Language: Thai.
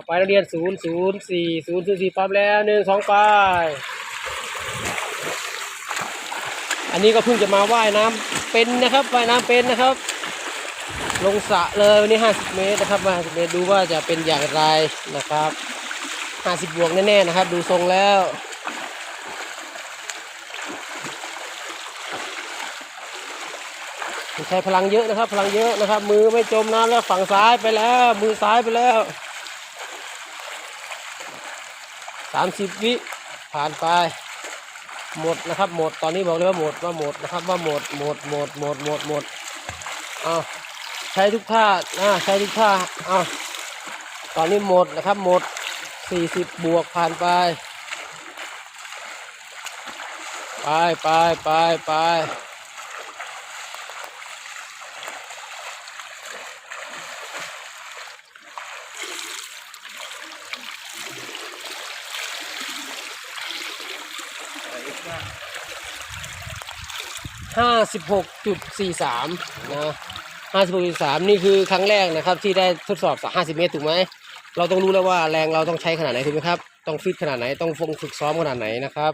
ต่อไปนักเรียนศูนย์ศูนย์สี่ศูนย์ศูนย์สี่พร้อมแล้วหนึ่งสองไป อันนี้ก็เพิ่งจะมาว่ายน้ำเป็นนะครับว่ายน้ำเป็นนะครับ ลงสระเลยวันนี้ห้าสิบเมตรนะครับห้าสิบเมตรดูว่าจะเป็นอย่างไรนะครับห้าสิบบวกแน่ๆนะครับ ดูทรงแล้วใช้พลังเยอะนะครับ พลังเยอะนะครับ มือไม่จมน้ำแล้วฝั่งซ้ายไปแล้ว มือซ้ายไปแล้ว สามสิบวิผ่านไป หมดนะครับ หมดตอนนี้บอกเลยว่าหมดว่าหมดนะครับ ว่าหมดหมดหมดหมดหมดหมดเอาใช้ทุกท่านะใช้ทุกท่าเอาตอนนี้หมดนะครับ หมดสี่สิบบวกผ่านไปไปไปไปไป ห้าสิบหกจุดสี่สามนะห้าสิบหกจุดสามนี่คือครั้งแรกนะครับ ที่ได้ทดสอบสักห้าสิบเมตรถูกไหม เราต้องรู้แล้วว่าแรงเราต้องใช้ขนาดไหนถูกไหมครับ ต้องฟิตขนาดไหน ต้องฟงฝึกซ้อมขนาดไหนนะครับ